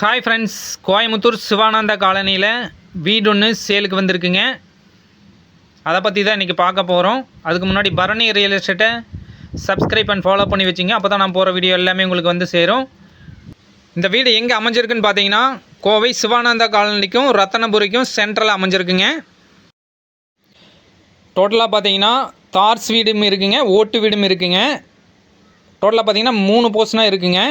Hi friends Coimbatore Sivananda காலனியில் வீடு ஒன்று சேலுக்கு வந்திருக்குங்க. அதை பற்றி தான் இன்றைக்கி பார்க்க போகிறோம் அதுக்கு முன்னாடி பரணி ரியல் எஸ்டேட்டை சப்ஸ்கிரைப் அண்ட் ஃபாலோ பண்ணி வச்சிங்க. அப்போ தான் நான் போகிற வீடியோ எல்லாமே உங்களுக்கு வந்து சேரும். இந்த வீடு எங்கே அமைஞ்சிருக்குன்னு பார்த்தீங்கன்னா கோவை சிவானந்தா காலனிக்கும் ரத்தனபுரிக்கும் சென்ட்ரலாக அமைஞ்சிருக்குங்க. டோட்டலாக பார்த்தீங்கன்னா தார்ஸ் வீடும் இருக்குங்க ஓட்டு வீடும் இருக்குங்க. டோட்டலாக பார்த்தீங்கன்னா மூணு போர்ஷனாக இருக்குங்க.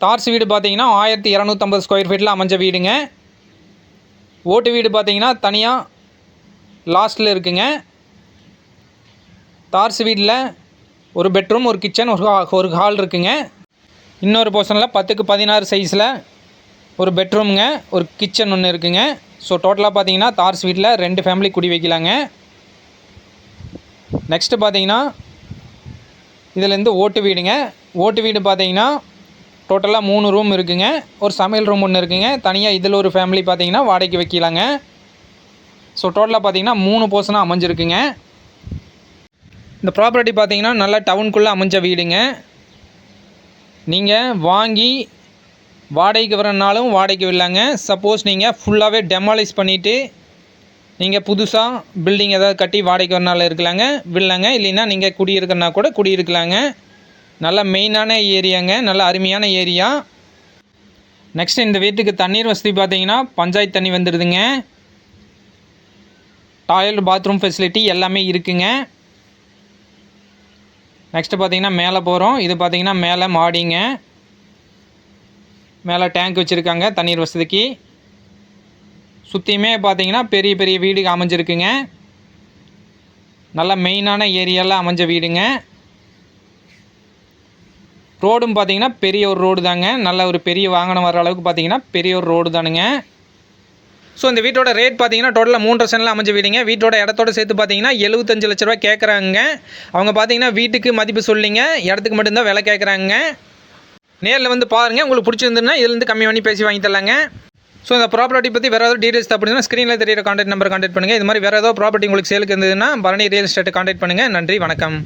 தார்ஸ் வீடு பார்த்தீங்கன்னா ஆயிரத்தி இரநூத்தம்பது ஸ்கொயர் ஃபீட்டில் அமைஞ்ச வீடுங்க. ஓட்டு வீடு பார்த்தீங்கன்னா தனியாக லாஸ்ட்டில் இருக்குங்க. தார்ஸ் வீட்டில் ஒரு பெட்ரூம் ஒரு கிச்சன் ஒரு ஹா- ஒரு ஹால் இருக்குங்க. இன்னொரு போர்ஷனில் பத்துக்கு பதினாறு சைஸில் ஒரு பெட்ரூமுங்க ஒரு கிச்சன் ஒன்று இருக்குங்க. ஸோ டோட்டலாக பார்த்தீங்கன்னா தார்ஸ் வீட்டில் ரெண்டு ஃபேமிலி குடி வைக்கலாங்க. நெக்ஸ்ட்டு பார்த்தீங்கன்னா இதுலேருந்து ஓட்டு வீடுங்க. ஓட்டு வீடு பார்த்தீங்கன்னா டோட்டலாக மூணு ரூம் இருக்குங்க. ஒரு சமையல் ரூம் ஒன்று இருக்குங்க. தனியாக இதில் ஒரு ஃபேமிலி பார்த்தீங்கன்னா வாடகைக்கு வைக்கலாங்க. ஸோ டோட்டலாக பார்த்தீங்கன்னா மூணு போர்ஷனாக அமைஞ்சிருக்குங்க. இந்த ப்ராப்பர்ட்டி பார்த்தீங்கன்னா நல்லா டவுனுக்குள்ளே அமைஞ்ச வீடுங்க. நீங்கள் வாங்கி வாடகைக்கு வரனாலும் வாடகைக்கு விடலாங்க. சப்போஸ் நீங்கள் ஃபுல்லாகவே டெமாலிஷ் பண்ணிவிட்டு நீங்கள் புதுசாக பில்டிங் ஏதாவது கட்டி வாடகைக்கு வரனால இருக்கலாங்க. விடலாங்க. இல்லைன்னா நீங்கள் குடியிருக்கிறனா கூட குடியிருக்கலாங்க. நல்ல மெயினான ஏரியாங்க நல்ல அருமையான ஏரியா. நெக்ஸ்ட் இந்த வீட்டுக்கு தண்ணீர் வசதி பார்த்தீங்கன்னா பஞ்சாயத்து தண்ணி வந்துடுதுங்க டாய்லெட் பாத்ரூம் ஃபெசிலிட்டி எல்லாமே இருக்குங்க. நெக்ஸ்ட்டு பார்த்தீங்கன்னா மேலே போகிறோம் இது பார்த்தீங்கன்னா மேலே மாடிங்க. மேலே டேங்க் வச்சுருக்காங்க தண்ணீர் வசதிக்கு. சுற்றியுமே பார்த்தீங்கன்னா பெரிய பெரிய வீடு அமைஞ்சிருக்குங்க. நல்ல மெயினான ஏரியாவில் அமைஞ்ச வீடுங்க. ரோடும் பார்த்தீங்கன்னா பெரிய ஒரு ரோடு தாங்க. நல்ல ஒரு பெரிய வாகனம் வர அளவுக்கு பார்த்தீங்கன்னா பெரிய ஒரு ரோடு தானுங்க. ஸோ இந்த வீட்டோட ரேட் பார்த்தீங்கன்னா டோட்டலாக மூன்றரை சென்டில் அமைஞ்ச வீடுங்க. வீட்டோட இடத்தோட சேர்த்து பார்த்தீங்கன்னா எழுபத்தஞ்சு லட்ச ரூபா கேட்குறாங்க அவங்க பார்த்தீங்கன்னா வீட்டுக்கு மதிப்பு சொல்லிங்க. இடத்துக்கு மட்டும்தான் விலை கேட்குறாங்க நேரில் வந்து பாருங்கள் உங்களுக்கு பிடிச்சிருந்துன்னா இதுலேருந்து கம்மி பண்ணி பேசி வாங்கி தரலாங்க. ஸோ இந்த ப்ராப்பர்ட்டி பற்றி வேறு ஏதாவது டீடைல்ஸ் அப்படின்னா ஸ்க்ரீனில் தெரியிற காண்டாக்ட் நம்பர் காண்டாக்ட் பண்ணுங்கள் இது மாதிரி வேறு ஏதாவது ப்ராப்பர்ட்டி உங்களுக்கு சேலுக்கு இருந்ததுன்னா பரணி ரியல் எஸ்டேட் காண்டாக்ட் பண்ணுங்கள் நன்றி. வணக்கம்.